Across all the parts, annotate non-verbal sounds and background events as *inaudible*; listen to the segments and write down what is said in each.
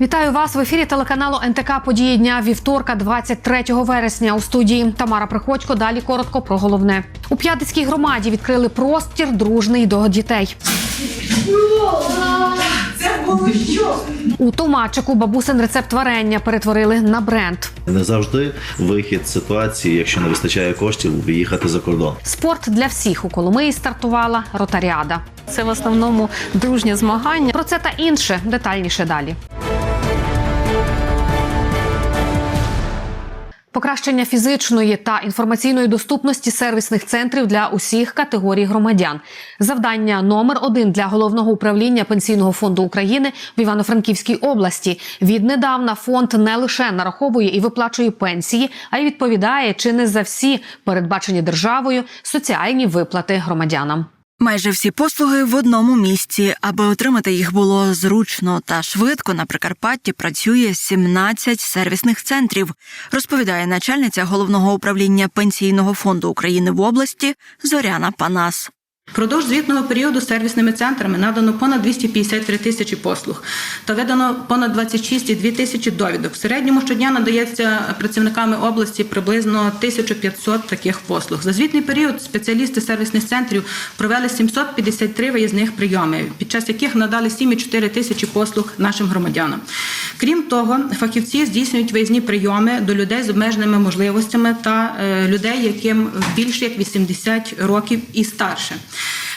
Вітаю вас в ефірі телеканалу НТК Події дня вівторка, 23 вересня. У студії Тамара Приходько. Далі коротко про головне у П'ятицькій громаді. Відкрили простір дружний до дітей. Це було що? У Томачику бабусин рецепт варення перетворили на бренд. Не завжди вихід з ситуації, якщо не вистачає коштів, виїхати за кордон. Спорт для всіх у Коломиї стартувала ротаріада. Це в основному дружні змагання. Про це та інше детальніше далі. Покращення фізичної та інформаційної доступності сервісних центрів для усіх категорій громадян. Завдання номер один для головного управління пенсійного фонду України в Івано-Франківській області. Віднедавна фонд не лише нараховує і виплачує пенсії, а й відповідає чи не за всі передбачені державою соціальні виплати громадянам. Майже всі послуги в одному місці. Аби отримати їх було зручно та швидко. На Прикарпатті працює 17 сервісних центрів, розповідає начальниця головного управління пенсійного фонду України в області Зоряна Панас. Впродовж звітного періоду сервісними центрами надано понад 253 тисячі послуг та видано понад 26,2 тисячі довідок. В середньому щодня надається працівниками області приблизно 1500 таких послуг. За звітний період спеціалісти сервісних центрів провели 753 виїзних прийоми, під час яких надали 7,4 тисячі послуг нашим громадянам. Крім того, фахівці здійснюють виїзні прийоми до людей з обмеженими можливостями та е, людей, яким більше як 80 років і старше.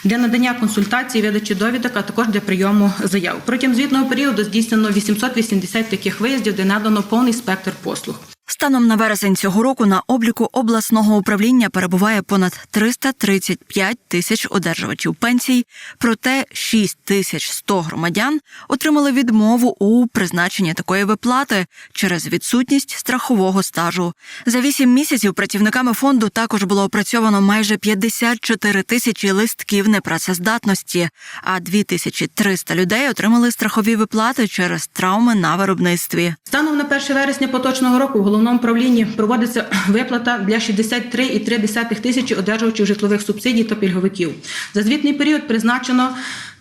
Для надання консультацій, видачі довідок, а також для прийому заяв. Протягом звітного періоду здійснено 880 таких виїздів, де надано повний спектр послуг. Станом на вересень цього року на обліку обласного управління перебуває понад 335 тисяч одержувачів пенсій. Проте 6 тисяч 100 громадян отримали відмову у призначенні такої виплати через відсутність страхового стажу. За 8 місяців працівниками фонду також було опрацьовано майже 54 тисячі листків непрацездатності, а 2300 людей отримали страхові виплати через травми на виробництві. Станом на 1 вересня поточного року головному управлінні проводиться *clears throat* виплата для 63,3 тисячі одержувачів житлових субсидій та пільговиків. За звітний період призначено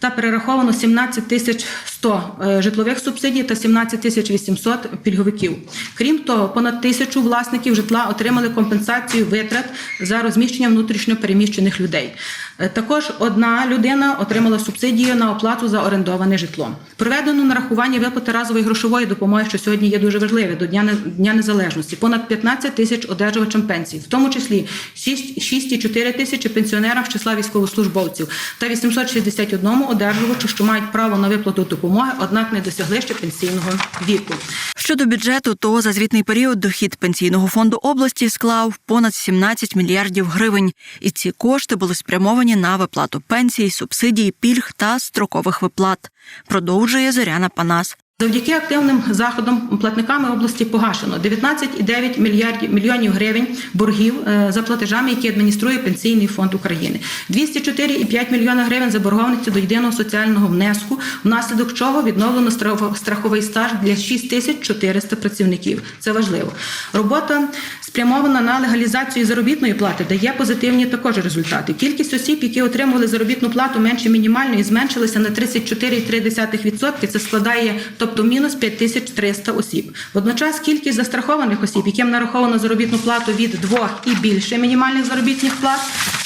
та перераховано 17 тисяч 100 е, житлових субсидій та 17 тисяч 800 пільговиків. Крім того, понад тисячу власників житла отримали компенсацію витрат за розміщення внутрішньо переміщених людей. Е, Також одна людина отримала субсидію на оплату за орендоване житло. Проведено нарахування виплати разової грошової допомоги, що сьогодні є дуже важливе до Дня, Дня Незалежності. Понад 15 тисяч одержувачам пенсій, в тому числі 6 6,4 тисячі пенсіонерам з числа військовослужбовців та 861 одержувачу, що мають право на виплату допомоги, однак не досягли ще пенсійного віку. Щодо бюджету, то за звітний період дохід пенсійного фонду області склав понад 17 мільярдів гривень, і ці кошти були спрямовані на виплату пенсій, субсидій, пільг та строкових виплат. Продовжує Зоряна Панас. Завдяки активним заходам платниками області погашено 19,9 мільярдів мільйонів гривень боргів е, за платежами, які адмініструє Пенсійний фонд України. 204,5 мільйона гривень заборгованості до єдиного соціального внеску, внаслідок чого відновлено страхов- страховий стаж для 6400 працівників. Це важливо. Робота спрямована на легалізацію заробітної плати, дає позитивні також результати. Кількість осіб, які отримували заробітну плату менше мінімальної, зменшилася на 34,3%. Це складає, тобто мінус 5300 осіб. Водночас кількість застрахованих осіб, яким нараховано заробітну плату від двох і більше мінімальних заробітних плат,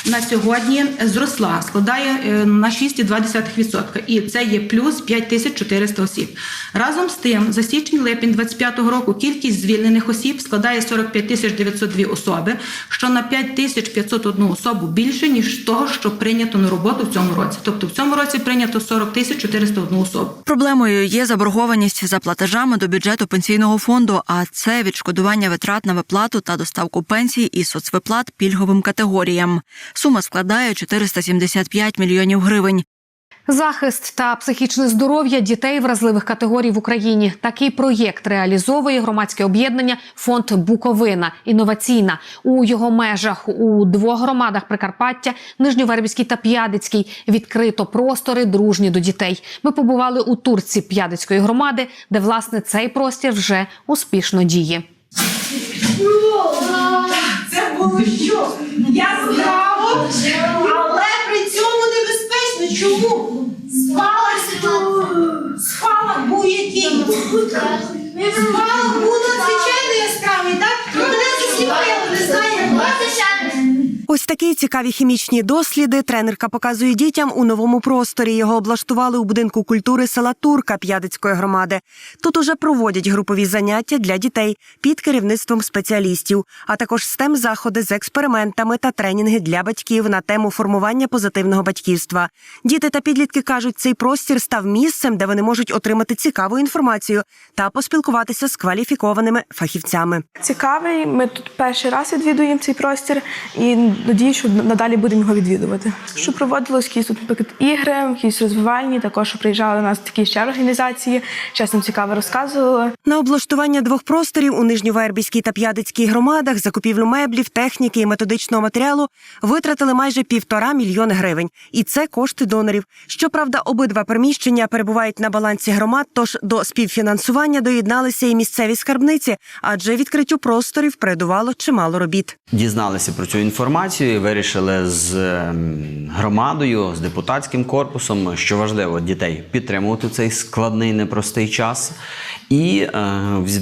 на сьогодні зросла, складає е, на 6,2%. І це є плюс 5400 осіб. Разом з тим, за січень-липень 2025 року кількість звільнених осіб складає 45 902 особи, що на 5501 особу більше, ніж того, що прийнято на роботу в цьому році. Тобто в цьому році прийнято 40 401 особу. Проблемою є заборгованість за платежами до бюджету пенсійного фонду, а це відшкодування витрат на виплату та доставку пенсій і соцвиплат пільговим категоріям. Сума складає 475 мільйонів гривень. Захист та психічне здоров'я дітей вразливих категорій в Україні. Такий проєкт реалізовує громадське об'єднання Фонд Буковина інноваційна у його межах у двох громадах Прикарпаття, Нижньовербівській та П'ядицькій. Відкрито простори дружні до дітей. Ми побували у турці П'ядицької громади, де власне цей простір вже успішно діє. Це було що? Я здраво, але при цьому небезпечно. Чому? Спалася спалах був який. Спалах був надзвичайно яскравий, так? Ось такі цікаві хімічні досліди тренерка показує дітям у новому просторі. Його облаштували у будинку культури села Турка П'ядицької громади. Тут уже проводять групові заняття для дітей під керівництвом спеціалістів, а також stem заходи з експериментами та тренінги для батьків на тему формування позитивного батьківства. Діти та підлітки кажуть, цей простір став місцем, де вони можуть отримати цікаву інформацію та поспілкуватися з кваліфікованими фахівцями. Цікавий. Ми тут перший раз відвідуємо цей простір і надію, що надалі будемо його відвідувати. Що проводилось якісь тут, наприклад, ігри, якісь розвивальні. Також приїжджали до нас такі ще організації, нам цікаво розказували. На облаштування двох просторів у Нижньовербівській та П'ядицькій громадах, закупівлю меблів, техніки і методичного матеріалу витратили майже півтора мільйони гривень. І це кошти донорів. Щоправда, обидва приміщення перебувають на балансі громад, тож до співфінансування доєдналися і місцеві скарбниці, адже відкриттю просторів передувало чимало робіт. Дізналися про цю інформацію, і вирішили з ем, громадою, з депутатським корпусом, що важливо дітей підтримувати в цей складний непростий час, і е,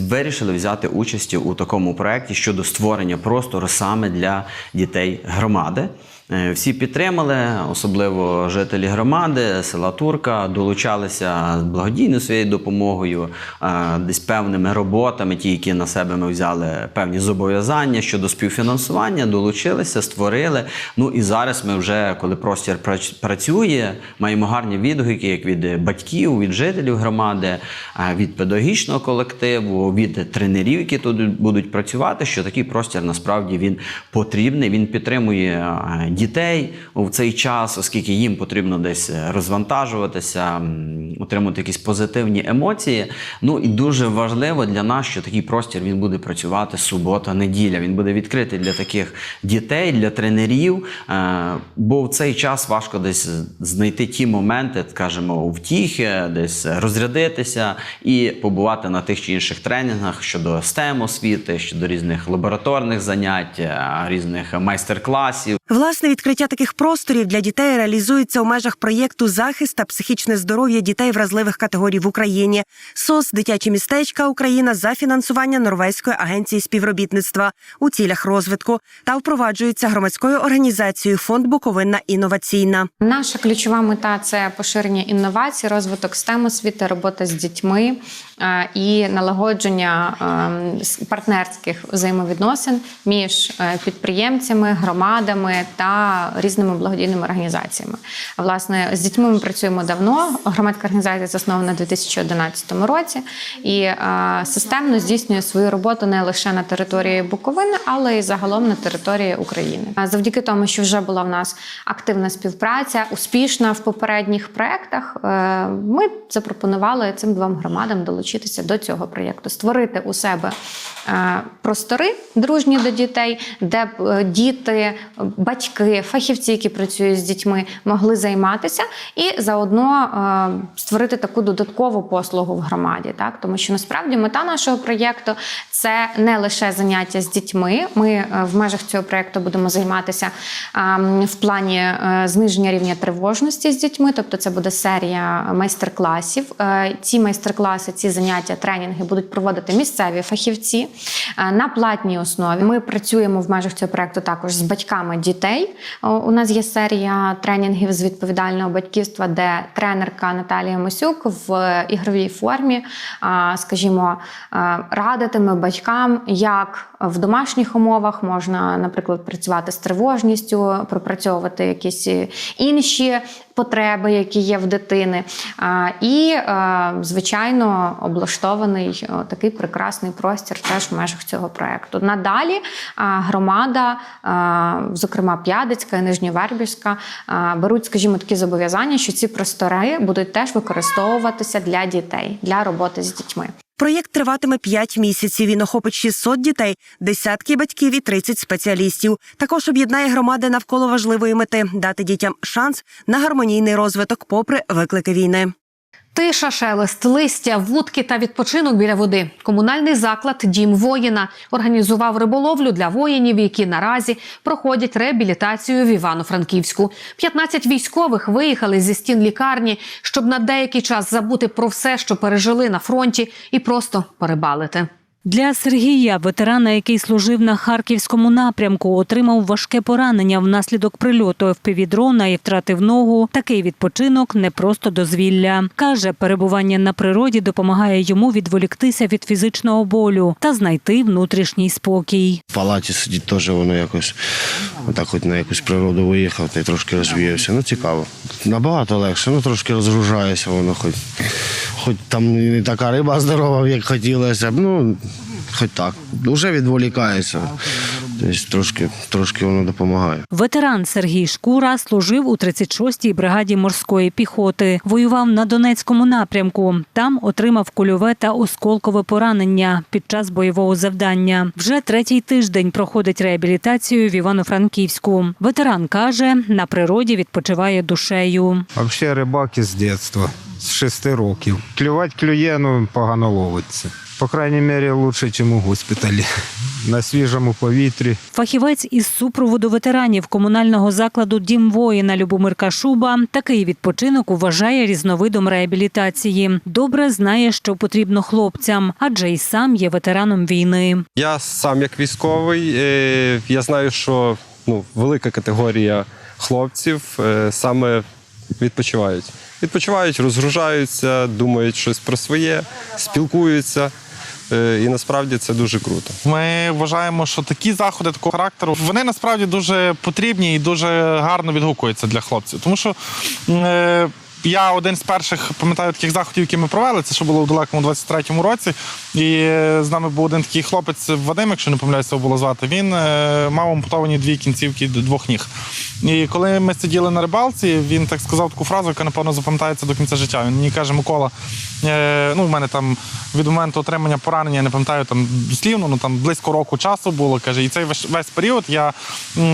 вирішили взяти участь у такому проєкті щодо створення простору саме для дітей громади. Е, Всі підтримали, особливо жителі громади, села Турка, долучалися з благодійною своєю допомогою, е, десь певними роботами, ті, які на себе ми взяли певні зобов'язання щодо співфінансування, долучилися, створили. Ну і зараз ми вже, коли простір працює, маємо гарні відгуки як від батьків, від жителів громади, е, від педагогічного колективу, від тренерів, які тут будуть працювати, що такий простір насправді він потрібний. Він підтримує дітей в цей час, оскільки їм потрібно десь розвантажуватися, отримати якісь позитивні емоції. Ну і дуже важливо для нас, що такий простір він буде працювати субота, неділя. Він буде відкритий для таких дітей, для тренерів. е, Бо в цей час важко десь знайти ті моменти, скажімо, втіхи, десь розрядитися і побувати на тих чи інших тренінгах щодо STEM освіти, щодо різних лабораторних занять, е, різних майстер-класів. Власне, відкриття таких просторів для дітей реалізується у межах проєкту захист та психічне здоров'я дітей вразливих категорій в Україні. СОС дитячі містечка Україна за фінансування Норвезької агенції співробітництва у цілях розвитку та впроваджується громадською організацією Фонд Буковинна інноваційна. Наша ключова мета це поширення інновацій, розвиток STEM освіти, робота з дітьми е, і налагодження е, партнерських взаємовідносин між е, підприємцями, громадами та різними благодійними організаціями. А власне з дітьми ми працюємо давно. Громадська організація заснована у 2011 році і е, системно здійснює свою роботу не лише на території Буковини, але й загалом на території України. Завдяки тому, що вже була в нас активна співпраця, успішна в попередніх проєктах, е, ми запропонували цим двом громадам долучитися до цього проєкту, створити у себе е, простори дружні до дітей, де б діти, батьки, фахівці, які працюють з дітьми, могли займатися, і заодно е, створити таку додаткову послугу в громаді. Так, тому що насправді мета нашого проєкту це не лише заняття з дітьми. Ми е, в межах цього проєкту будемо займатися в плані е, зниження рівня тривожності з дітьми, тобто це буде серія майстер-класів. Ці майстер-класи, ці заняття, тренінги будуть проводити місцеві фахівці на платній основі. Ми працюємо в межах цього проєкту також з батьками дітей. О, У нас є серія тренінгів з відповідального батьківства, де тренерка Наталія Мосюк в ігровій формі, скажімо, радитиме батькам, як в домашніх умовах можна, наприклад, працювати з тривожністю, пропрацьовувати якісь е, інші потреби, які є в дитини. І, е, звичайно, облаштований такий прекрасний простір теж в межах цього проекту. Надалі громада, зокрема П'ядицька і Нижньовербівська, беруть, скажімо, такі зобов'язання, що ці простори будуть теж використовуватися для дітей, для роботи з дітьми. Проєкт триватиме 5 місяців. Він охопить 600 дітей, десятки батьків і 30 спеціалістів. Також об'єднає громади навколо важливої мети дати дітям шанс на гармонійний розвиток, попри виклики війни. Тиша, шелест, листя, вудки та відпочинок біля води. Комунальний заклад Дім воїна організував риболовлю для воїнів, які наразі проходять реабілітацію в Івано-Франківську. 15 військових виїхали зі стін лікарні, щоб на деякий час забути про все, що пережили на фронті, і просто порибалити. Для Сергія, ветерана, який служив на харківському напрямку, отримав важке поранення внаслідок прильоту ФПВ-дрона і втратив ногу. Такий відпочинок не просто дозвілля. Каже, перебування на природі допомагає йому відволіктися від фізичного болю та знайти внутрішній спокій. В палаті сидіти теж воно якось отак хоч на якусь природу виїхав та й трошки розвіявся. Ну цікаво. Набагато легше, ну трошки розгружаєшся воно, хоч, хоч там не така риба здорова, як хотілося б. Ну, хоч так. Вже відволікається. Тобто трошки, трошки воно допомагає. Ветеран Сергій Шкура служив у 36-й бригаді морської піхоти. Воював на Донецькому напрямку. Там отримав кульове та осколкове поранення під час бойового завдання. Вже третій тиждень проходить реабілітацію в Івано-Франківську. Ветеран каже, на природі відпочиває душею. Взагалі рибак із дитинства, з шести років. Клювати клює, ну погано ловиться. По крайній мірі, краще, ніж у госпіталі. На свіжому повітрі. Фахівець із супроводу ветеранів комунального закладу Дім воїна Любомир Кашуба такий відпочинок вважає різновидом реабілітації. Добре знає, що потрібно хлопцям, адже й сам є ветераном війни. Я сам як військовий, е, я знаю, що ну, велика категорія хлопців е, саме відпочивають. Відпочивають, розгружаються, думають щось про своє, спілкуються. Е, І насправді це дуже круто. Ми вважаємо, що такі заходи такого характеру вони насправді дуже потрібні і дуже гарно відгукуються для хлопців. Тому що е, я один з перших пам'ятаю таких заходів, які ми провели. Це що було у далекому 23-му році. І е, з нами був один такий хлопець Вадим, якщо не помиляюся, його було звати. Він е, мав ампутовані дві кінцівки двох ніг. І коли ми сиділи на рибалці, він так сказав таку фразу, яка напевно запам'ятається до кінця життя. Він мені каже, Микола, е, ну в мене там від моменту отримання поранення, я не пам'ятаю там дослівно, ну там близько року часу було. каже, і цей весь, період я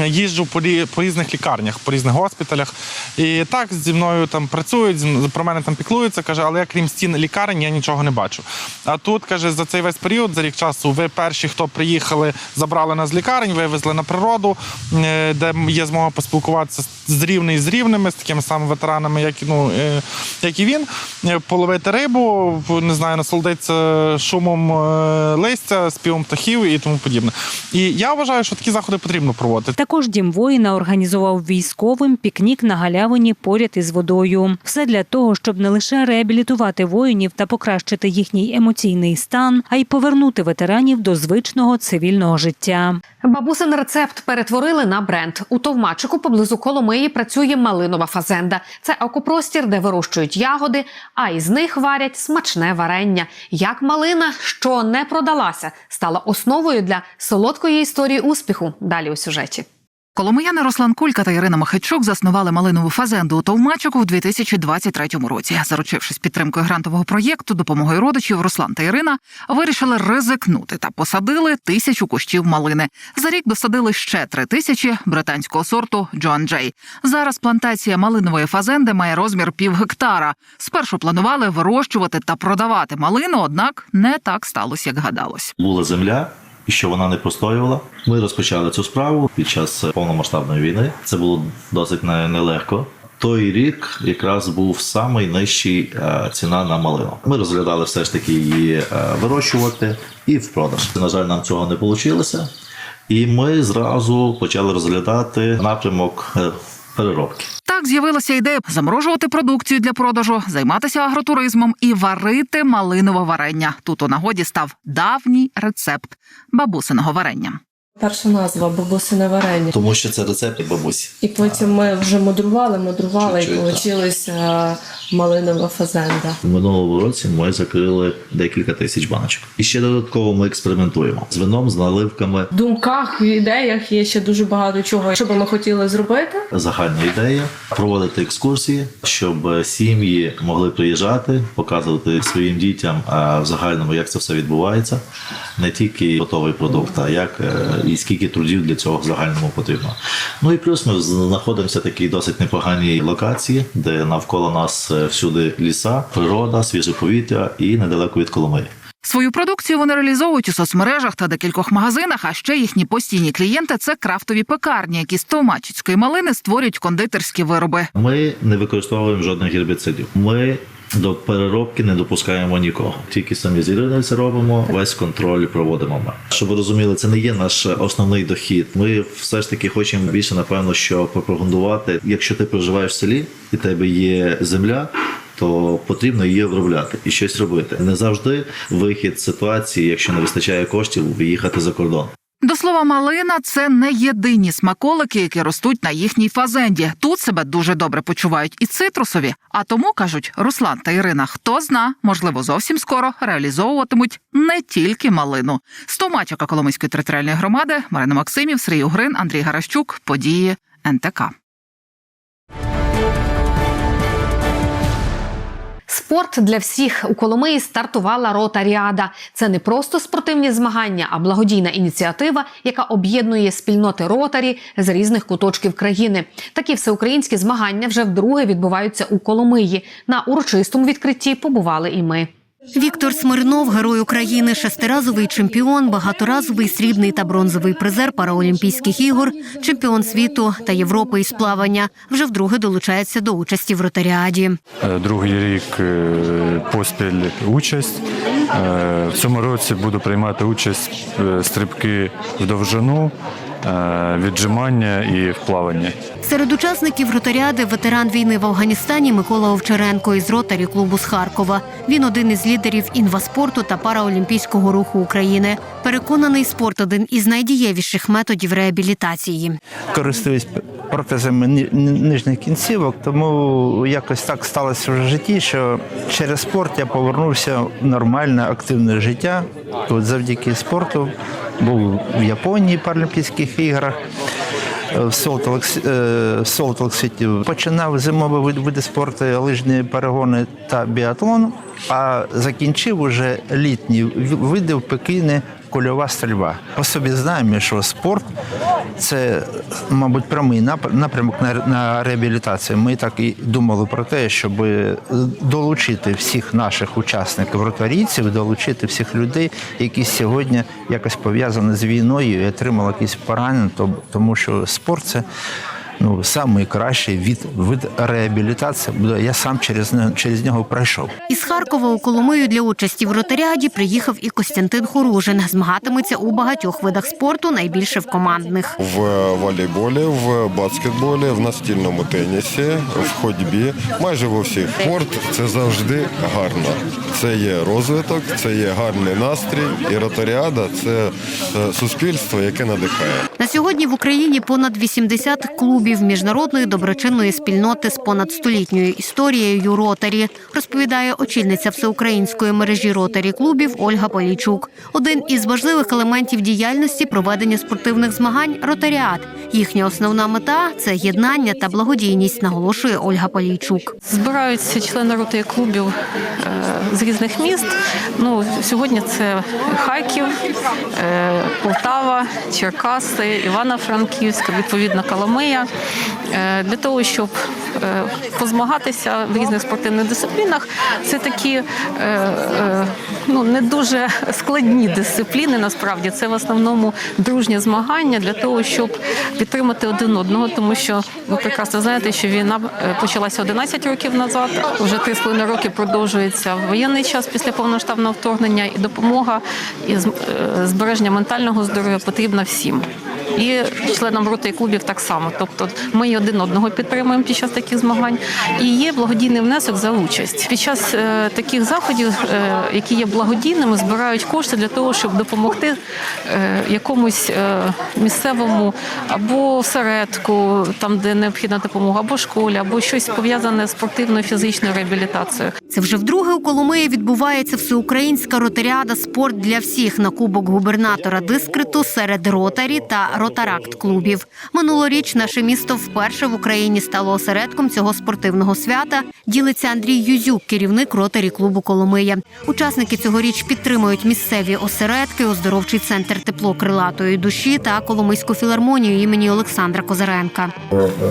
їжджу по, різних лікарнях, по різних госпіталях. І так зі мною там працюють, про мене там піклуються, каже, але я крім стін лікарень я нічого не бачу. А тут каже, за цей весь період, за рік часу, ви перші, хто приїхали, забрали нас з лікарень, вивезли на природу, е, де є змога поспілкуватися з рівний з рівними, з такими самими ветеранами, як, ну, е, як і він, е, половити рибу, не знаю, насолодитися шумом листя, співом птахів і тому подібне. І я вважаю, що такі заходи потрібно проводити. Також дім воїна організував військовим пікнік на галявині поряд із водою. Все для того, щоб не лише реабілітувати воїнів та покращити їхній емоційний стан, а й повернути ветеранів до звичного цивільного життя. Бабусин рецепт перетворили на бренд. У Товмачику поблизу Коломиї працює малинова фазенда. Це екопростір, де вирощують ягоди, а із них варять смачне варення. Як малина, що не продалася, стала основою для солодкої історії успіху. Далі у сюжеті. Коломияни Руслан Кулька та Ірина Махайчук заснували малинову фазенду у Товмачику в 2023 році. Заручившись підтримкою грантового проєкту, допомогою родичів Руслан та Ірина вирішили ризикнути та посадили тисячу кущів малини. За рік досадили ще три тисячі британського сорту Джоан Джей. Зараз плантація малинової фазенди має розмір пів гектара. Спершу планували вирощувати та продавати малину, однак не так сталося, як гадалось. Була земля, і що вона не простоювала. Ми розпочали цю справу під час повномасштабної війни. Це було досить нелегко. Той рік якраз був самий нижчий е, ціна на малину. Ми розглядали все ж таки її е, вирощувати і в продаж. На жаль, нам цього не вийшло. І ми зразу почали розглядати напрямок е, переробки. Так з'явилася ідея заморожувати продукцію для продажу, займатися агротуризмом і варити малинове варення. Тут у нагоді став давній рецепт бабусиного варення. Перша назва бабусине варення. Тому що це рецепт бабусі. І потім ми вже мудрували, мудрували, Чуть-чуть, і получилася малинова фазенда. В минулому році ми закрили декілька тисяч баночок. І ще додатково ми експериментуємо з вином, з наливками. В думках, в ідеях є ще дуже багато чого, що би ми хотіли зробити. Загальна ідея проводити екскурсії, щоб сім'ї могли приїжджати, показувати своїм дітям а в загальному, як це все відбувається, не тільки готовий продукт, а як е, і скільки трудів для цього в загальному потрібно. Ну і плюс ми знаходимося в такій досить непоганій локації, де навколо нас е, всюди ліса, природа, свіже повітря і недалеко від Коломиї. Свою продукцію вони реалізовують у соцмережах та декількох магазинах. А ще їхні постійні клієнти це крафтові пекарні, які з товмачицької малини створюють кондитерські вироби. Ми не використовуємо жодних гербіцидів. Ми До переробки не допускаємо нікого. Тільки самі з Іриною це робимо, весь контроль проводимо ми. Щоб ви розуміли, це не є наш основний дохід. Ми все ж таки хочемо більше, напевно, що пропагандувати. Якщо ти проживаєш в селі і в тебе є земля. То потрібно її обробляти і щось робити. Не завжди вихід з ситуації, якщо не вистачає коштів, виїхати за кордон. До слова, малина це не єдині смаколики, які ростуть на їхній фазенді. Тут себе дуже добре почувають і цитрусові. А тому кажуть Руслан та Ірина, хто зна, можливо, зовсім скоро реалізовуватимуть не тільки малину. З Коломийської територіальної громади Марина Максимів, Сергій Угрин, Андрій Гаращук. Події НТК. Спорт для всіх у Коломиї стартувала Ротаріада. Це не просто спортивні змагання, а благодійна ініціатива, яка об'єднує спільноти ротарі з різних куточків країни. Такі всеукраїнські змагання вже вдруге відбуваються у Коломиї. На урочистому відкритті побували і ми. Віктор Смирнов, герой України, шестиразовий чемпіон, багаторазовий срібний та бронзовий призер Параолімпійських ігор, чемпіон світу та Європи із плавання. Вже вдруге долучається до участі в ротаріаді. Е, Другий рік е, поспіль участь. Е, В цьому році буду приймати участь стрибки в довжину, віджимання і в плаванні. Серед учасників ротаріади ветеран війни в Афганістані Микола Овчаренко із ротарі клубу з Харкова. Він один із лідерів інваспорту та параолімпійського руху України. Переконаний, спорт один із найдієвіших методів реабілітації. користуюсь протезами ні- ні- нижніх кінцівок, тому якось так сталося в житті, що через спорт я повернувся в нормальне активне життя. От завдяки спорту був в Японії в Паралімпійських іграх. е, В Солт Сіті починав зимові види спорту, лижні перегони та біатлон, а закінчив уже літні види в Пекіні кульова стрільба. По собі знаємо, що спорт це, мабуть, прямий нап- напрямок на, реабілітацію. Ми так і думали про те, щоб долучити всіх наших учасників ротарійців, долучити всіх людей, які сьогодні якось пов'язані з війною і отримали якісь поранення, то- тому що спорт це. Ну, найкращий від, від реабілітації. Я сам через, не- через нього пройшов. Із Харкова у Коломию для участі в ротаріаді приїхав і Костянтин Хоружин. Змагатиметься у багатьох видах спорту, найбільше в командних. в волейболі, в баскетболі, в настільному тенісі, в ходьбі. Майже в усіх. Спорт це завжди гарно. Це є розвиток, це є гарний настрій. І ротаріада це е, суспільство, яке надихає. На сьогодні в Україні понад 80 клубів міжнародної доброчинної спільноти з понад столітньою історією ротарі, розповідає очільниця всеукраїнської мережі ротарі клубів Ольга Полійчук. Один із важливих елементів діяльності проведення спортивних змагань ротаріат. Їхня основна мета це єднання та благодійність, наголошує Ольга Полійчук. Збираються члени роти клубів е, з різних міст. Ну, сьогодні це Харків, е, Полтава, Черкаси, Івано-Франківська, відповідно Коломия. Е, Для того, щоб позмагатися в різних спортивних дисциплінах, це такі е, е, ну, не дуже складні дисципліни. Насправді це в основному дружні змагання для того, щоб підтримати один одного, тому що ви прекрасно знаєте, що війна е, почалася 11 років назад. Вже 3,5 роки продовжується воєнний час після повноштабного вторгнення, і допомога і з- е, збереження ментального здоров'я потрібна всім. І членам роти і клубів так само. Тобто ми один одного підтримуємо під час таких змагань. І є благодійний внесок за участь. Під час е, таких заходів, е, які є благодійними, збирають кошти для того, щоб допомогти е, якомусь е, місцевому або осередку, там де необхідна допомога, або школі, або щось пов'язане з спортивною фізичною реабілітацією. Це вже вдруге у Коломиї відбувається всеукраїнська ротаріада спорт для всіх на кубок губернатора дискриту серед ротарі та ротаракт клубів. Минулоріч наше місто вперше в Україні стало осередком цього спортивного свята. Ділиться Андрій Юзюк, керівник ротарі клубу Коломия. Учасники цьогоріч підтримують місцеві осередки, оздоровчий центр тепло крилатої душі та Коломийську філармонію імені Олександра Козаренка.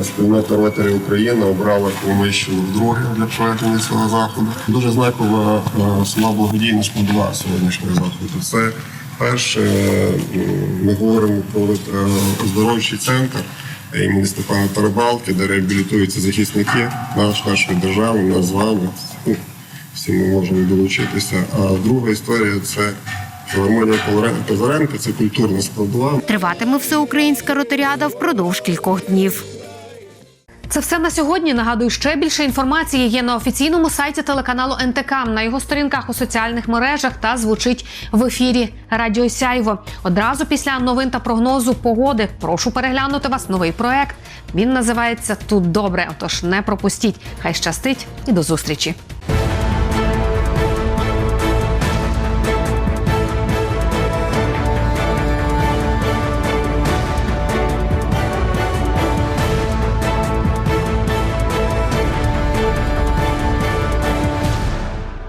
Спільнота Ротарі України обрала Коломийщину вдруге для проведення цього заходу. Дуже знакова е, сама благодійність складова сьогоднішнього заходу. Це перше, е, ми говоримо про е, оздоровчий центр імені Степана Тарабалки, де реабілітуються захисники наш, нашої держави, нас з вами. Ну, акцій ми можемо долучитися. А друга історія це філармонія Позаренка, це культурна складова. Триватиме всеукраїнська ротаріада впродовж кількох днів. Це все на сьогодні. Нагадую, ще більше інформації є на офіційному сайті телеканалу НТК, на його сторінках у соціальних мережах та звучить в ефірі Радіо Сяйво. Одразу після новин та прогнозу погоди прошу переглянути вас новий проект. Він називається Тут добре. Отож не пропустіть. Хай щастить і до зустрічі.